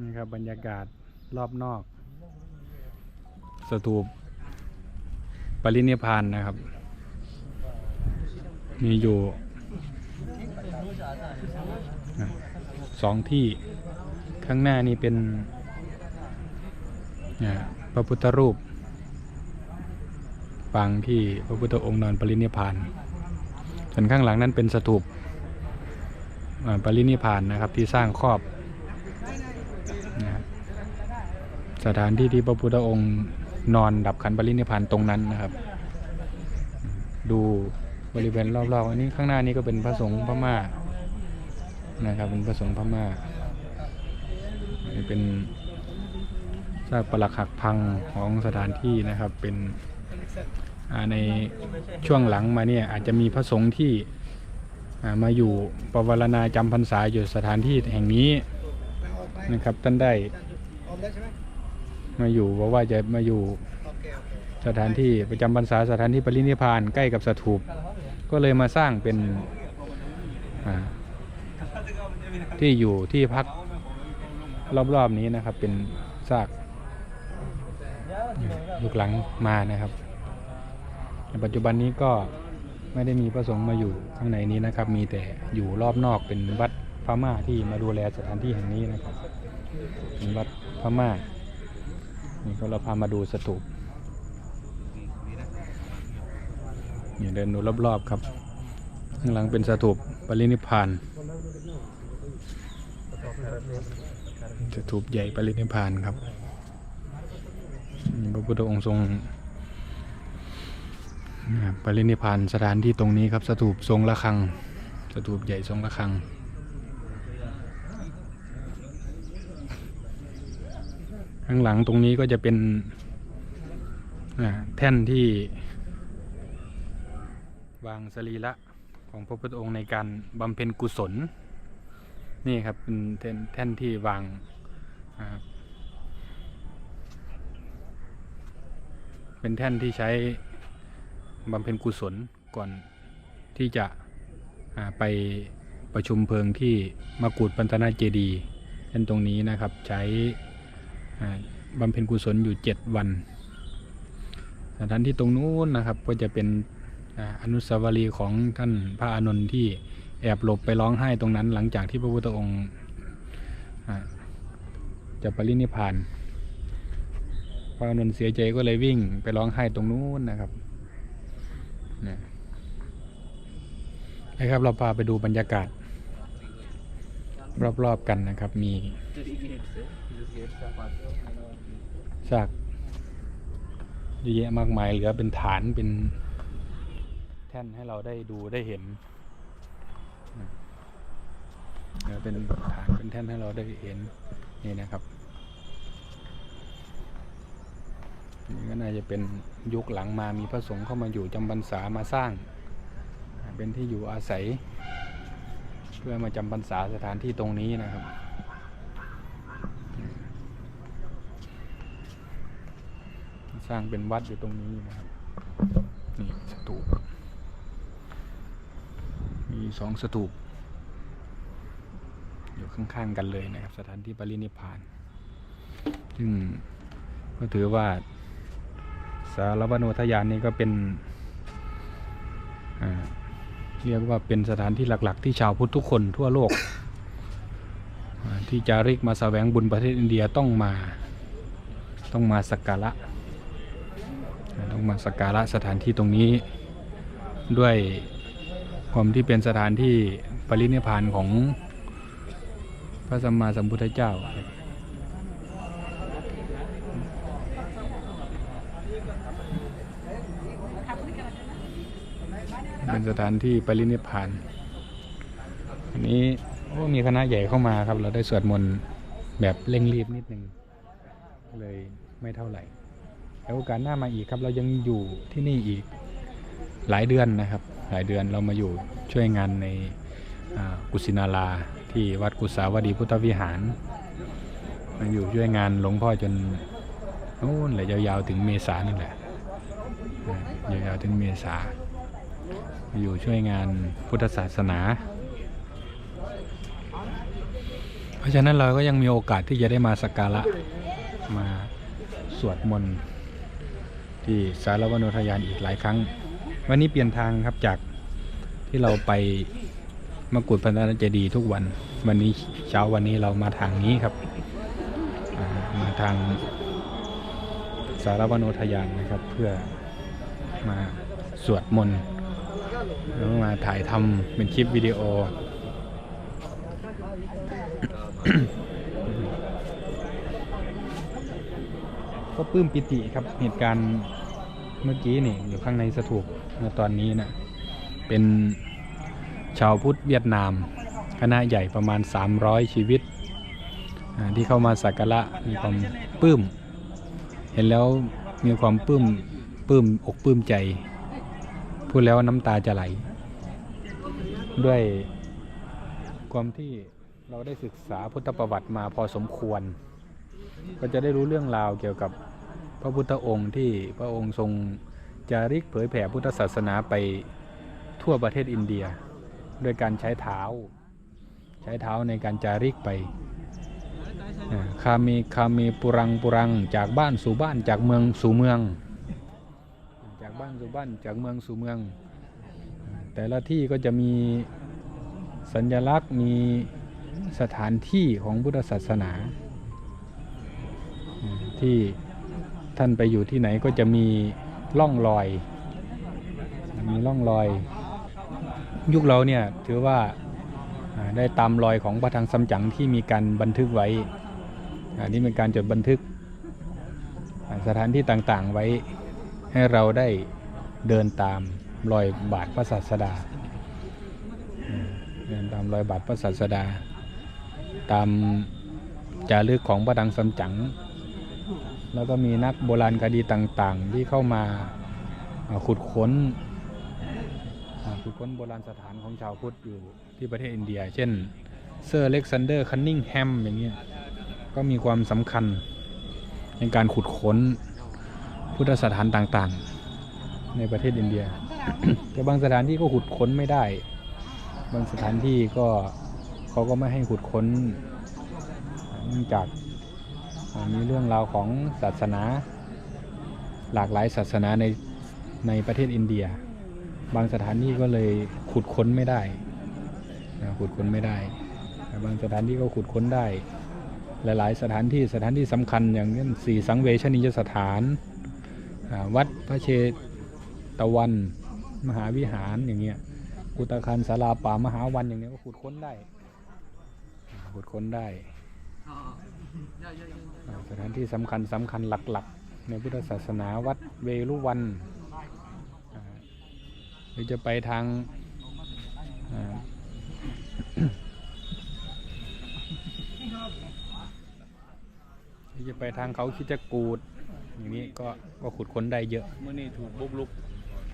นี่ครับบรรยากาศรอบนอก สถูปปรินิพานนะครับ มีอยู่สองที่ข้างหน้านี่เป็นพระพุทธรูปปางที่พระพุทธองค์นอนปรินิพานส่วนข้างหลังนั้นเป็นสถูปอ่าปรินิพานนะครับที่สร้างครอบ สถานที่ที่พระพุทธองค์นอนดับขันปรินิพพานตรงนั้นนะครับ ดูบริเวณรอบๆอันนี้ข้างหน้านี้ก็เป็นพระสงฆ์พม่านะครับ เป็นพระสงฆ์พม่าอันนี้เป็นซากปรักหักพังของสถานที่นะครับเป็นในช่วงหลังมาเนี่ยอาจจะมีพระสงฆ์ที่มาอยู่ปวารณาจำพรรษาอยู่สถานที่แห่งนี้นะครับท่านได้ มาอยู่บอกว่าจะมาอยู่สถานที่ประจำพรรษาสถานที่ปรินิพานใกล้กับสถูป ก็เลยมาสร้างเป็นที่อยู่ที่พักรอบๆนี้นะครับ เป็นซากลูกหลังมานะครับในปัจจุบันนี้ก็ไม่ได้มีพระสงฆ์มาอยู่ข้างในนี้นะครับ มีแต่อยู่รอบนอกเป็นวัดพม่าที่มาดูแลสถานที่แห่งนี้นะครับเป็นวัดพม่า นี่ก็เราพามาดูสถูปนี่เดินดูรอบๆครับ ข้างหลังเป็นสถูปปรินิพานสถูปใหญ่ปรินิพานครับพระพุทธองค์ทรงปรินิพานสถานที่ตรงนี้ครับสถูปทรงระฆังสถูปใหญ่ทรงระฆัง ข้างหลังตรงนี้ก็จะเป็นแท่นที่ วางสรีระของพระพุทธองค์ในการบำเพ็ญกุศล นี่ครับเป็นแท่นแท่นที่วางเป็นแท่นที่ใช้บำเพ็ญกุศลก่อนที่จะไปประชุมเพลิงที่มกุฏปันตนาเจดีเช่นตรงนี้นะครับใช้ บำเพ็ญกุศลอยู่7วัน สถานที่ตรงนู้นนะครับก็จะเป็นอนุสาวรีย์ของท่านพระอานนท์ที่แอบหลบไปร้องไห้ตรงนั้น หลังจากที่พระพุทธองค์จะปรินิพพานพระอานนท์เสียใจก็เลยวิ่งไปร้องไห้ตรงนู้นนะครับนะนะครับเราพาไปดูบรรยากาศ รอบๆกันนะครับ มีซากเยอะแยะมากมายเหลือเป็นฐานเป็นแท่นให้เราได้ดูได้เห็นเหลือเป็นฐานเป็นแท่นให้เราได้เห็นนี่นะครับนี่ก็น่าจะเป็นยุคหลังมามีพระสงฆ์เข้ามาอยู่จำพรรษามาสร้าง เป็นที่อยู่อาศัย เพื่อมาจำพรรษาสถานที่ตรงนี้นะครับสร้างเป็นวัดอยู่ตรงนี้นะครับ นี่สถูป มีสองสถูป อยู่ข้างๆกันเลยนะครับ สถานที่ปรินิพาน ซึ่งก็ถือว่า สารวโนทยานนี่ก็เป็นอ่า เรียกว่าเป็นสถานที่หลัก ๆ ที่ชาวพุทธทุกคนทั่วโลก ที่จาริกมาแสวงบุญประเทศอินเดียต้องมาต้องมาสักการะต้องมาสักการะสถานที่ตรงนี้ด้วยความที่เป็นสถานที่ปรินิพานของพระสัมมาสัมพุทธเจ้าครับ เป็นสถานที่ปรินิพานอันนี้โอ้มีคณะใหญ่เข้ามาครับ เราได้สวดมนต์แบบเร่งรีบนิดนึงเลยไม่เท่าไหร่แล้วโอกาสหน้ามาอีกครับ เรายังอยู่ที่นี่อีกหลายเดือนนะครับ หลายเดือนเรามาอยู่ช่วยงานในกุสินาราที่วัดกุสาวดีพุทธวิหารมาอยู่ช่วยงานหลวงพ่อจนนู่นเลยยาวๆถึงเมษานั่นแหละยาวๆถึงเมษา อยู่ช่วยงานพุทธศาสนา เพราะฉะนั้นเราก็ยังมีโอกาสที่จะได้มาสักการะมาสวดมนต์ที่สารวโนทยานอีกหลายครั้ง วันนี้เปลี่ยนทางครับจากที่เราไปมกุฎพันธนเจดีย์ทุกวัน วันนี้เช้าวันนี้เรามาทางนี้ครับมาทางสารวโนทยานนะครับ เพื่อมาสวดมนต์ มาถ่ายทำเป็นคลิปวิดีโอ ก็ปลื้มปิติครับเหตุการณ์เมื่อกี้นี่อยู่ข้างในสถูปในตอนนี้นะเป็นชาวพุทธเวียดนาม คณะใหญ่ประมาณ 300 ชีวิต ที่เข้ามาสักการะมีความปลื้ม เห็นแล้วมีความปลื้มปลื้มอกปลื้มใจ พูดแล้วน้ำตาจะไหล ด้วยความที่เราได้ศึกษาพุทธประวัติมาพอสมควร ก็จะได้รู้เรื่องราวเกี่ยวกับพระพุทธองค์ที่พระองค์ทรงจาริกเผยแผ่พุทธศาสนาไปทั่วประเทศอินเดีย ด้วยการใช้เท้า ใช้เท้าในการจาริกไปอ่าคามีคามีปุรังปุรังจากบ้านสู่บ้านจากเมืองสู่เมือง จากบ้านสู่บ้านจากเมืองสู่เมือง แต่ละที่ก็จะมีสัญลักษณ์มีสถานที่ของพุทธศาสนา ที่ท่านไปอยู่ที่ไหนก็จะมีร่องรอย มีร่องรอย ยุคเราเนี่ยถือว่าได้ตามรอยของพระทางซัมจั๋งที่มีการบันทึกไว้อันนี้เป็นการจดบันทึกสถานที่ต่างๆไว้ ให้เราได้เดินตามรอยบาทพระศาสดา เดินตามรอยบาทพระศาสดา ตามจารึกของพระดังซัมจั๋งแล้วก็มีนักโบราณคดีต่างๆ ที่เข้ามาขุดค้นขุดค้นโบราณสถานของชาวพุทธอยู่ที่ประเทศอินเดีย เช่นเซอร์เล็กซานเดอร์คันนิงแฮมอย่างเงี้ยก็มีความสำคัญในการขุดค้น พุทธสถานต่างๆ ในประเทศอินเดีย แต่บางสถานที่ก็ขุดค้นไม่ได้ บางสถานที่ก็เขาก็ไม่ให้ขุดค้นเนื่องจากมีเรื่องราวของศาสนา หลากหลายศาสนาในในประเทศอินเดีย บางสถานที่ก็เลยขุดค้นไม่ได้นะขุดค้นไม่ได้แต่บางสถานที่ก็ขุดค้นได้ หลาย ๆ สถานที่สถานที่สำคัญอย่างเช่นสี่สังเวชนียสถาน วัดพระเชตวัน มหาวิหารอย่างเงี้ยกุตคันศาลาป่ามหาวันอย่างเงี้ยก็ขุดค้นได้ขุดค้นได้สถานที่สำคัญสำคัญหลักๆ ในพุทธศาสนาวัดเวรุวันหรือจะไปทางหรือจะไปทางเขาคิดจะกูด อย่างนี้ก็ก็ขุดค้นได้เยอะ เมื่อนี้ถูกบุกลุก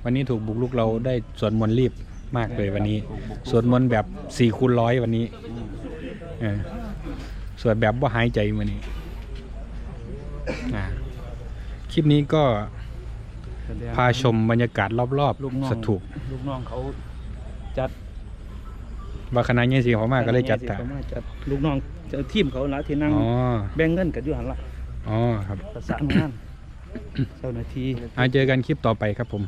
วันนี้ถูกบุกลุกเราได้สวดมนต์รีบมากเลยวันนี้ สวดมนต์แบบสี่คูณร้อยวันนี้เออสวดแบบว่าหายใจวันนี้อ่าคลิปนี้ก็พาชมบรรยากาศรอบลูกน้องๆสถูปลูกน้องเขาจัดว่าคณะเงี้ยสีเขามากก็เลยจัดแต่แต่มาจัดลูกน้องเจ้าทีมเขาละที่นั่งอ๋อแบ่งเงินกันอยู่หันละอ๋อครับประสานงาน เจ้าหน้าที่อาเจอกันคลิปต่อไปครับผม